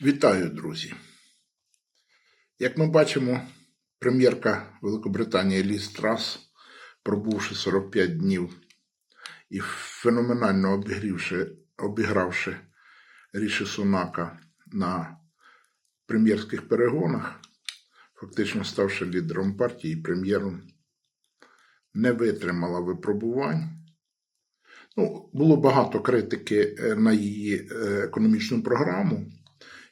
Вітаю, друзі! Як ми бачимо, прем'єрка Великобританії Ліз Трас, пробувши 45 днів і феноменально обігрівши, обігравши Ріші Сунака на прем'єрських перегонах, фактично ставши лідером партії і прем'єром, не витримала випробувань. Ну, було багато критики на її е, економічну програму.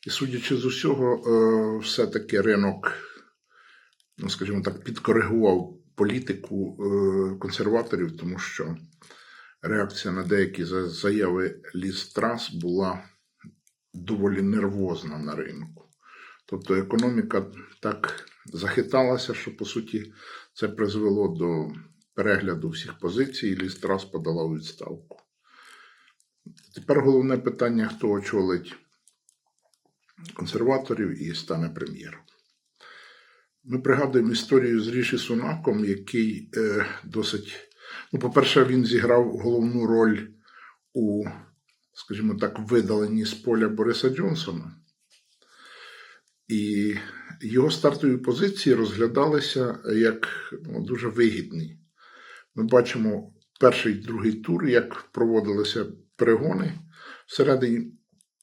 І судячи з усього, е, все-таки ринок, ну скажімо так, підкоригував політику е, консерваторів, тому що реакція на деякі заяви Ліз Трас була доволі нервозна на ринку. Тобто економіка так захиталася, що по суті це призвело до перегляду всіх позицій, і Ліз Трас подала у відставку. Тепер головне питання, хто очолить консерваторів і стане прем'єром. Ми пригадуємо історію з Ріші Сунаком, який е, досить. Ну, по-перше, він зіграв головну роль у, скажімо так, видаленні з поля Бориса Джонсона. І його стартові позиції розглядалися як ну, дуже вигідні. Ми бачимо перший другий тур, як проводилися перегони всередині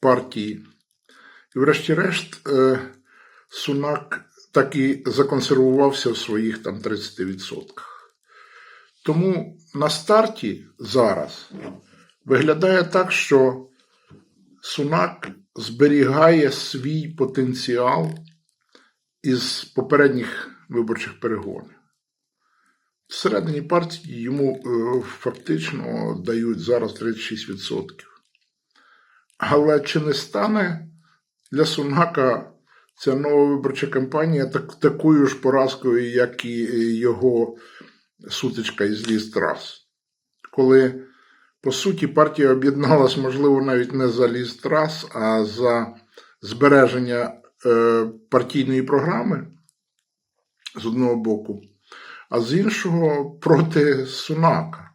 партії. І, врешті-решт, е, Сунак так і законсервувався в своїх там 30%. Тому на старті зараз виглядає так, що Сунак зберігає свій потенціал із попередніх виборчих перегонів. Всередині партії йому е, фактично дають зараз 36%. Але чи не стане для Сунака ця нова виборча кампанія так, такою ж поразкою, як і його сутичка із Ліз Трас? Коли, по суті, партія об'єдналась, можливо, навіть не за Ліз Трас, а за збереження е, партійної програми з одного боку, а з іншого проти Сунака.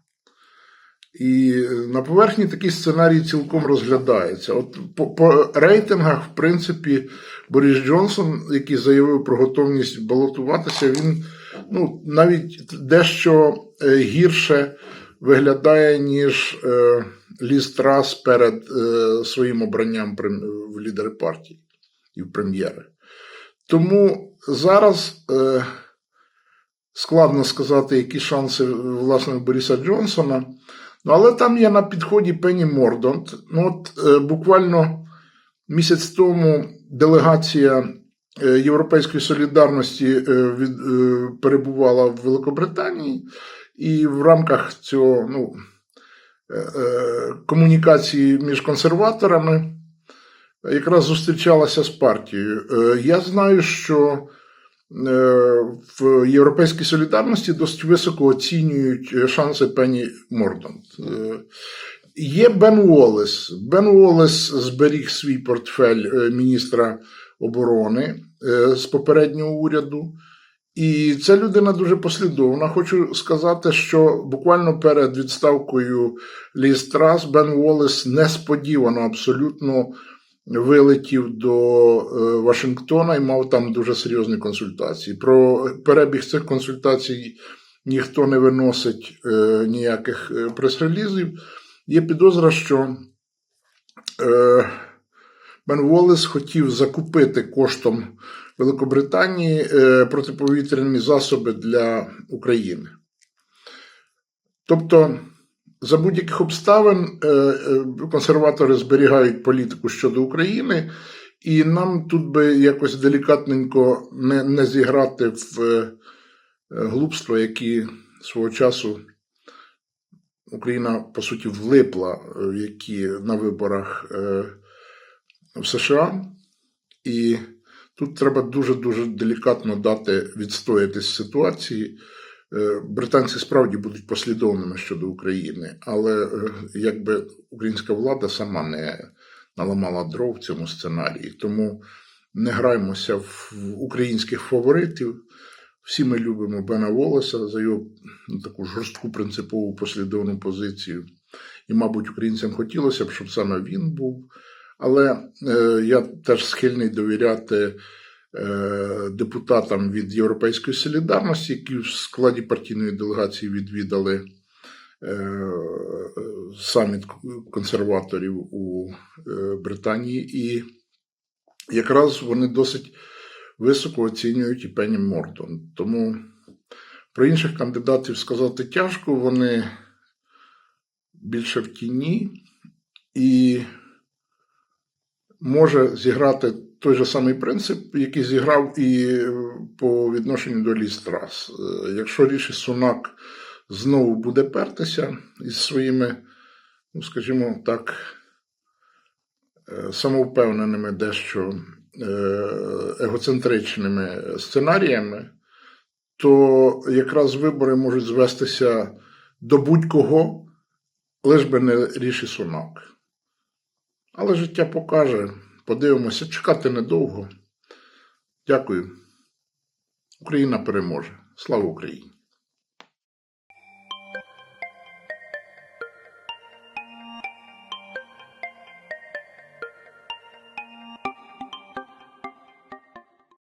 І на поверхні такий сценарій цілком розглядається. От по, по рейтингах, в принципі, Борис Джонсон, який заявив про готовність балотуватися, він ну, навіть дещо е, гірше виглядає, ніж е, Ліз Трас перед е, своїм обранням в лідери партії і в прем'єри. Тому зараз е, складно сказати, які шанси власне Бориса Джонсона. Ну, але там є на підході Пенні Мордонт. Ну, от е, буквально місяць тому делегація е, Європейської солідарності е, від, е, перебувала в Великобританії, і в рамках цього ну, е, е, комунікації між консерваторами якраз зустрічалася з партією. Е, я знаю, що в Європейській солідарності досить високо оцінюють е, шанси Пенні Мордонт. Е, Є Бен Уоллес. Бен Уоллес зберіг свій портфель е, міністра оборони е, з попереднього уряду. І ця людина дуже послідовна. Хочу сказати, що буквально перед відставкою Ліз Трас Бен Уоллес несподівано абсолютно вилетів до е, Вашингтона і мав там дуже серйозні консультації. Про перебіг цих консультацій ніхто не виносить е, ніяких е, прес-релізів. Є підозра, що Бен Волес хотів закупити коштом Великобританії протиповітряні засоби для України. Тобто, за будь-яких обставин е, е, консерватори зберігають політику щодо України, і нам тут би якось делікатненько не, не зіграти в е, глупства, які свого часу Україна, по суті, влипла, які на виборах в США. І тут треба дуже-дуже делікатно дати відстоятись ситуації. Е, Британці справді будуть послідовними щодо України, але е, якби українська влада сама не наламала дров в цьому сценарії. Тому не граймося в українських фаворитів. Всі ми любимо Бена Волоса за його ну, таку жорстку принципову послідовну позицію. І, мабуть, українцям хотілося б, щоб саме він був. Але е, я теж схильний довіряти депутатам від Європейської солідарності, які в складі партійної делегації відвідали е, саміт консерваторів у е, Британії, і якраз вони досить високо оцінюють і Пенні Мортон. Тому про інших кандидатів сказати тяжко, вони більше в тіні і може зіграти той же самий принцип, який зіграв і по відношенню до Ліз Трас. Е, Якщо Ріші Сунак знову буде пертися із своїми, ну скажімо так, е, самовпевненими дещо е, егоцентричними сценаріями, то якраз вибори можуть звестися до будь-кого, лиш би не Ріші Сунак. Але життя покаже. Подивимося, чекати недовго. Дякую. Україна переможе. Слава Україні!